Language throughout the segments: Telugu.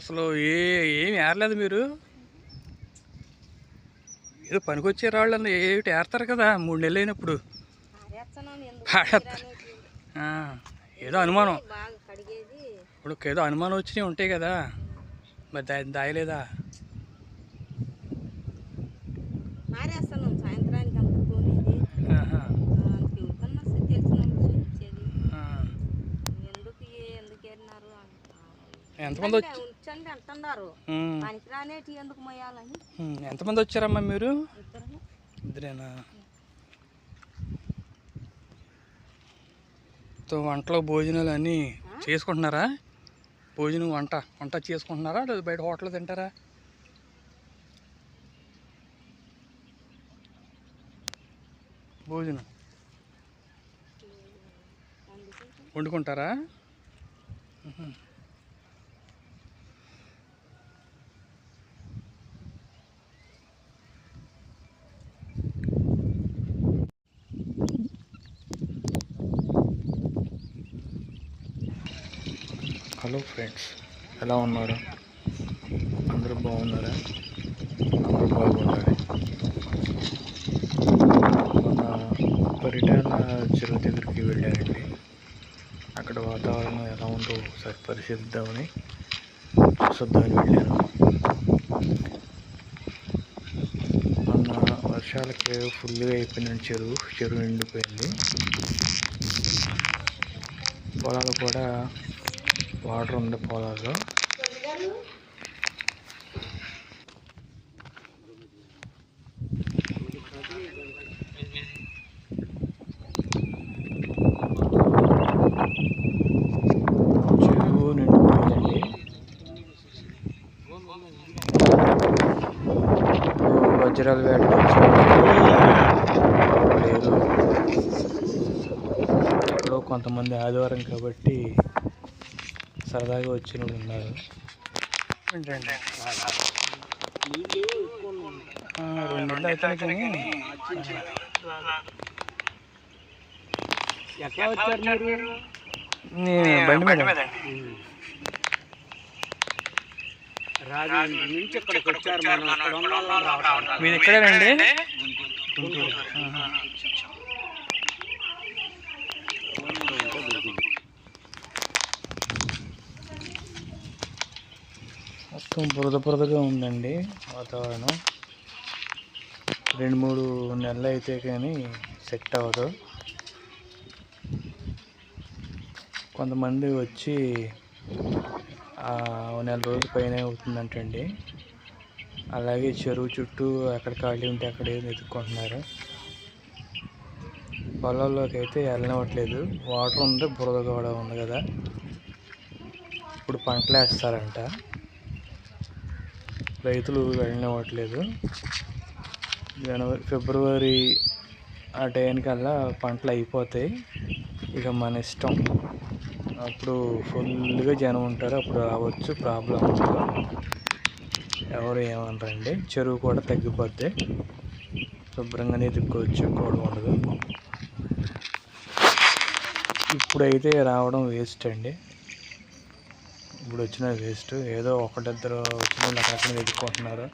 అసలు ఏ ఏమి ఏరలేదు మీరు? ఏదో పనికొచ్చే రాళ్ళు ఏమిటి ఏరతారు కదా మూడు నెలలు అయినప్పుడు. ఆ, ఏదో అనుమానం. ఇప్పుడు ఏదో అనుమానం వచ్చినవి ఉంటాయి కదా. మరి దా దాయలేదా. ఎంతమంది వచ్చి అంటున్నారు. పనికిరానేటి ఎందుకు మొయ్యాలని ఎంతమంది వచ్చారమ్మా మీరు? ఇద్దరు ఇద్దరేనా? తో వంటలో భోజనాలు అన్నీ చేసుకుంటున్నారా? భోజనం వంట వంట చేసుకుంటున్నారా? లేదా బయట హోటల్ తింటారా? భోజనం. వండుకుంటారా? హలో ఫ్రెండ్స్ ఎలా ఉన్నారు? అందరూ బాగున్నారా? అందరూ బాగున్నారు మన పరిటాల చెరువు దగ్గరికి వెళ్ళానండి అక్కడ వాతావరణం ఎలా ఉందో ఒకసారి పరిశీలిద్దామని చూసొద్దామని వెళ్ళాను. మొన్న వర్షాలకి ఫుల్గా అయిపోయిన చెరువు చెరువు ఎండిపోయింది. పొలాలు కూడా వాటర్ ఉంది పొలాల్లో. వజ్రాలు వేట లేదు. ఇప్పుడు కొంతమంది ఆదివారం కాబట్టి సరదాగా వచ్చిన వాళ్ళు ఉన్నారు. రెండు నెలలు అవుతాయి కానీ ఎట్లా వచ్చారు మీరు నేను బండి మీద ఇక్కడికి వచ్చారు మనం అక్కడ ఉన్న వాళ్ళం రావట్లేదు. మీది ఇక్కడేనండి గుంటూరు ఆహా. మొత్తం బురద బురదగా ఉందండి వాతావరణం. రెండు మూడు నెలలు అయితే కానీ సెట్ అవ్వదు. కొంతమంది వచ్చి నెల రోజుల పైన అవుతుందంటండి. అలాగే చెరువు చుట్టూ ఎక్కడ ఖాళీ ఉంటే అక్కడ ఏదో వెతుక్కుంటున్నారు. పొలాల్లోకి అయితే వెళ్ళనివ్వట్లేదు. వాటర్ ఉంది బురద కూడా ఉంది కదా. ఇప్పుడు పంటలు వేస్తారంట రైతులు వెళ్ళనివ్వట్లేదు జనవరి ఫిబ్రవరి ఆ టైంకల్లా పంటలు అయిపోతాయి. ఇక మన ఇష్టం. అప్పుడు ఫుల్గా జనం ఉంటారు. అప్పుడు రావచ్చు. ప్రాబ్లం ఎవరు ఏమనరండి. చెరువు కూడా తగ్గిపోద్ది. శుభ్రంగానే తిప్పుకోవచ్చు. కూడా ఉండదు. ఇప్పుడైతే రావడం వేస్ట్ అండి. ఇప్పుడు వచ్చిన వేస్ట్ ఏదో ఒకటిద్దరు వచ్చిన వాళ్ళు అక్కడక్కడ వెతుక్కుంటున్నారు.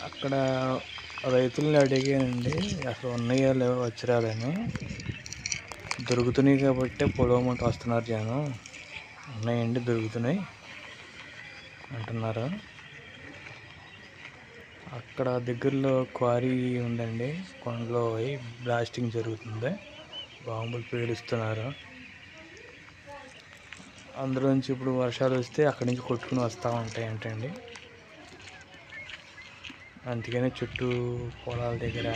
అక్కడ రైతుల్ని అడిగానండి అసలు ఉన్నాయో లేవో వచ్చిరాలని దొరుకుతున్నాయి కాబట్టి పొలవమంటూ వస్తున్నారు జనం. ఉన్నాయండి దొరుకుతున్నాయి అంటున్నారు. అక్కడ దగ్గరలో క్వారీ ఉందండి. కొండలో పోయి బ్లాస్టింగ్ జరుగుతుంది. బాంబులు పేలుస్తున్నారు. అందులోంచి ఇప్పుడు వర్షాలు వస్తే అక్కడి నుంచి కొట్టుకుని వస్తూ ఉంటాయంటండి అందుకనే చుట్టూ పొలాల దగ్గర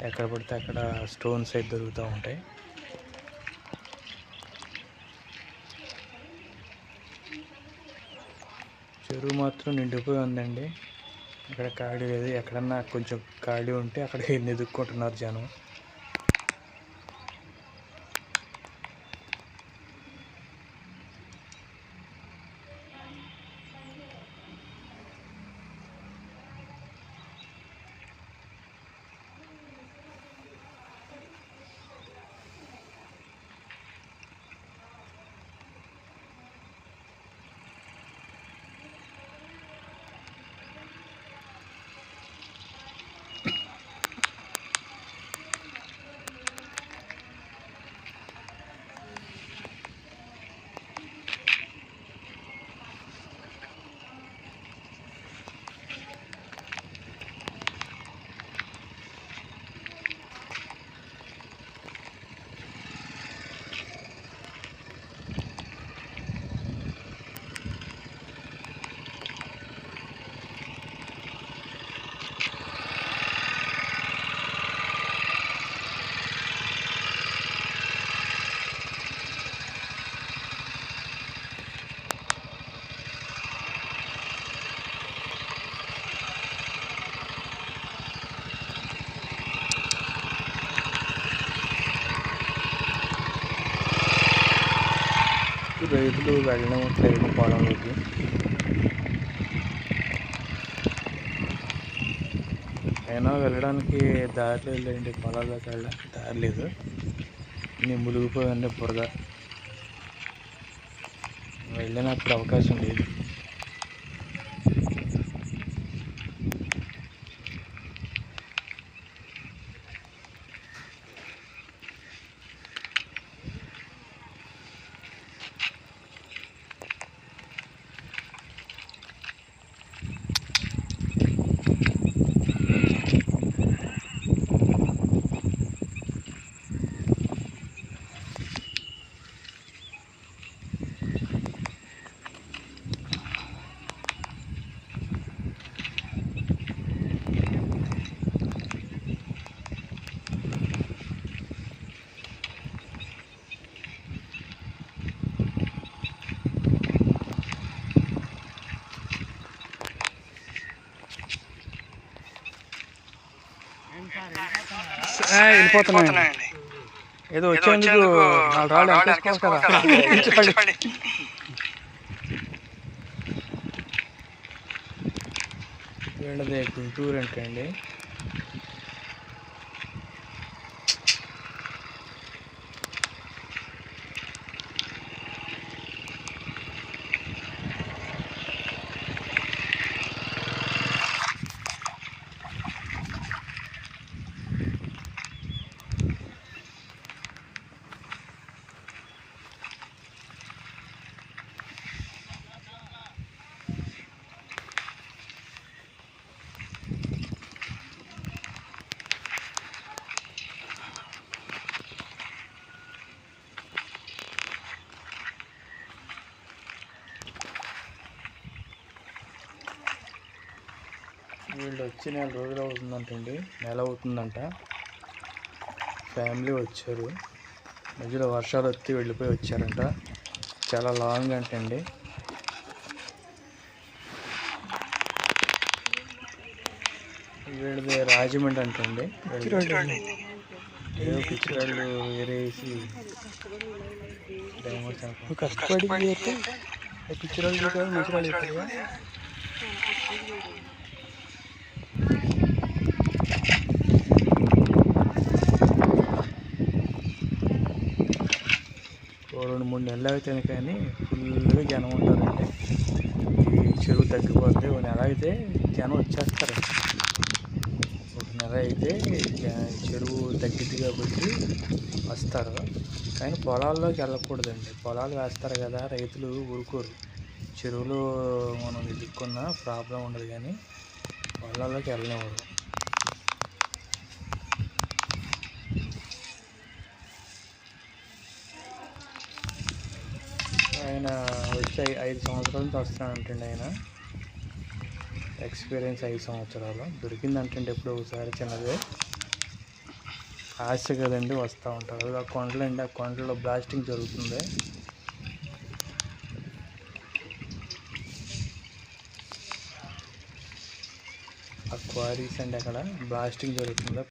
ఎక్కడ పడితే అక్కడ స్టోన్స్ అయితే దొరుకుతూ ఉంటాయి. చెరువు మాత్రం నిండిపోయి ఉందండి. ఇక్కడ ఖాళీ లేదు. ఎక్కడన్నా కొంచెం ఖాళీ ఉంటే అక్కడ ఎదుక్కుంటున్నారు జనం. రైతులు లేదు. పొలంలోకి అయినా వెళ్ళడానికి దారి లేదండి పొలాల్లోకి వెళ్ళడానికి దారి లేదు. నేను మునిగిపోయాను బురద. వెళ్ళినప్పుడు అవకాశం లేదు. వెళ్ళిపోతున్నాయండి. ఏదో వచ్చేందుకు నాలుగు రాళ్ళు వెనకేసుకోవాలి కదా. వీళ్ళది గుంటూరు అంటే అండి? వీళ్ళు వచ్చి నెల రోజులు అవుతుందంటండి. నెల అవుతుందంట. ఫ్యామిలీ వచ్చారు. మధ్యలో వర్షాలు వచ్చి వెళ్ళిపోయి వచ్చారంట. చాలా లాంగ్ అంటండి. వీళ్ళది రాజమండ్రి అంటండి. ఏదో పిచ్చిరాళ్ళు వేరే కష్టపడి పిచ్చిరాళ్ళు చేస్తే పిచ్చిరాళ్ళు ఓ రెండు మూడు నెలలు అయితేనే కానీ ఫుల్గా జనం ఉంటారండి. ఈ చెరువు తగ్గిపోతే ఒక నెల అయితే జనం వచ్చేస్తారు. ఒక నెల అయితే జ- చెరువు తగ్గిద్ది కాబట్టి వస్తారు. కానీ పొలాల్లోకి వెళ్ళకూడదండి. పొలాలు వేస్తారు కదా రైతులు ఊరుకోరు. చెరువులో మనం ఎదుర్కొన్న ప్రాబ్లం ఉండదు కానీ పొలాల్లోకి వెళ్ళనివ్వరు ఆయన వచ్చి ఐదు సంవత్సరాల నుంచి వస్తున్నాడంటండి ఆయన. ఎక్స్పీరియన్స్ ఐదు సంవత్సరాలు. దొరికిందంటండి ఎప్పుడు ఒకసారి చిన్నదే. ఆశ కదండి వస్తూ ఉంటారు ఆ కొండలండి ఆ కొండలో బ్లాస్టింగ్ జరుగుతుంది. ఆ క్వారీస్ అండి అక్కడ. బ్లాస్టింగ్ జరుగుతుంది.